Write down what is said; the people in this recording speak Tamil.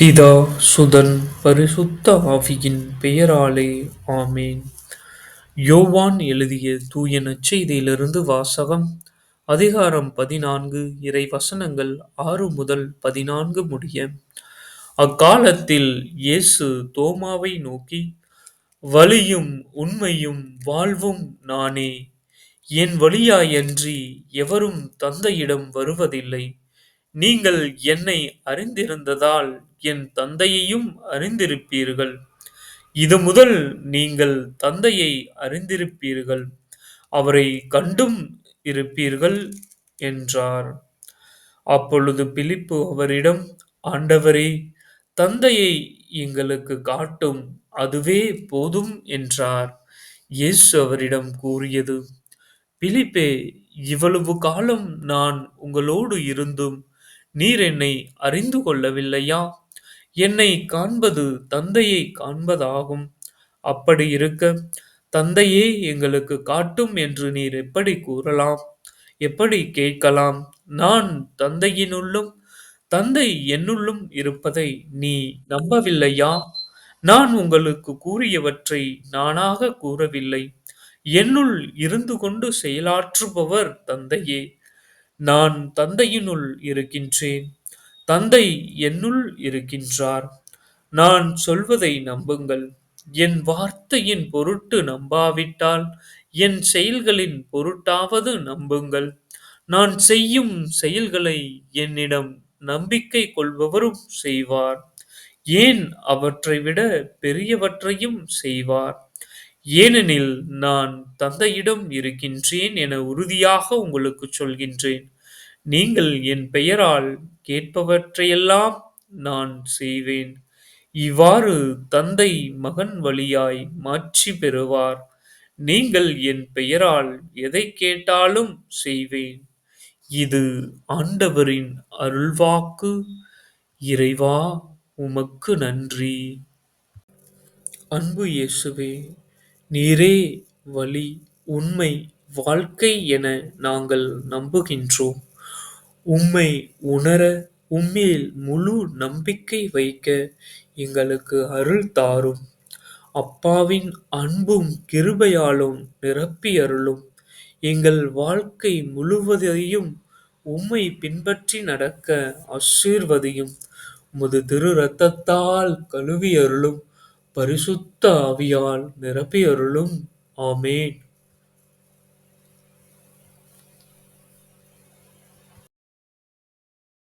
பிதா சுதன் பரிசுத்த ஆவியின் பெயராலே ஆமேன் யோவான் எழுதிய தூய நச்செய்தியிலிருந்து வாசகம் அதிகாரம் பதினான்கு இறை வசனங்கள் ஆறு முதல் பதினான்கு முடிய. அக்காலத்தில் இயேசு தோமாவை நோக்கி வழியும் உண்மையும் வாழ்வும் நானே. என் வழியாயன்றி எவரும் தந்தையிடம் வருவதில்லை. நீங்கள் என்னை அறிந்திருந்ததால் என் தந்தையையும் அறிந்திருப்பீர்கள். இதுமுதல் நீங்கள் தந்தையை அறிந்திருப்பீர்கள் அவரைக் கண்டும் இருப்பீர்கள் என்றார். அப்பொழுது பிலிப்பு அவரிடம் ஆண்டவரே தந்தையை எங்களுக்குக் காட்டும் அதுவே போதும் என்றார். இயேசு அவரிடம் கூறியது பிலிப்பே இவ்வளவு காலம் நான் உங்களோடு இருந்தும் நீர் என்னை அறிந்து கொள்ளவில்லையா? என்னைக் காண்பது தந்தையைக் காண்பதாகும். அப்படியிருக்க தந்தையே எங்களுக்குக் காட்டும் என்று நீர் எப்படிக் கூறலாம்? எப்படிக் கேட்கலாம்? நான் தந்தையினுள்ளும் தந்தை என்னுள்ளும் இருப்பதை நீ நம்பவில்லையா? நான் உங்களுக்குக் கூறியவற்றை நானாகக் கூறவில்லை என்னுள் இருந்துகொண்டு செயலாற்றுபவர் தந்தையே. நான் தந்தையினுள் இருக்கின்றேன் தந்தை என்னுள் இருக்கின்றார். நான் சொல்வதை நம்புங்கள். என் வார்த்தையின் பொருட்டு நம்பாவிட்டால் என் செயல்களின் பொருட்டாவது நம்புங்கள். நான் செய்யும் செயல்களை என்னிடம் நம்பிக்கை கொள்பவரும் செய்வார். ஏன் அவற்றை விட பெரியவற்றையும் செய்வார். ஏனெனில் நான் தந்தையிடம் இருக்கின்றேன் என உறுதியாக உங்களுக்குச் சொல்கின்றேன். நீங்கள் என் பெயரால் கேட்பவற்றையெல்லாம் நான் செய்வேன். இவ்வாறு தந்தை மகன் வழியாய் மாற்றி பெறுவார். நீங்கள் என் பெயரால் எதைக் கேட்டாலும் செய்வேன். இது ஆண்டவரின் அருள்வாக்கு இறைவா உமக்கு நன்றி. அன்பு இயேசுவே நீரே வழி உண்மை வாழ்க்கை என நாங்கள் நம்புகின்றோம். உம்மை உணர உம்மேல் முழு நம்பிக்கை வைக்க எங்களுக்கு அருள் தாரும். அப்பாவின் அன்பும் கிருபையாலும் நிரப்பியருளும். எங்கள் வாழ்க்கை முழுவதையும் உம்மைப் பின்பற்றி நடக்க ஆசீர்வதியும். உமது திரு இரத்தத்தால் கழுவியருளும். பரிசுத்த ஆவியால் நிரப்பியருளும். ஆமேன்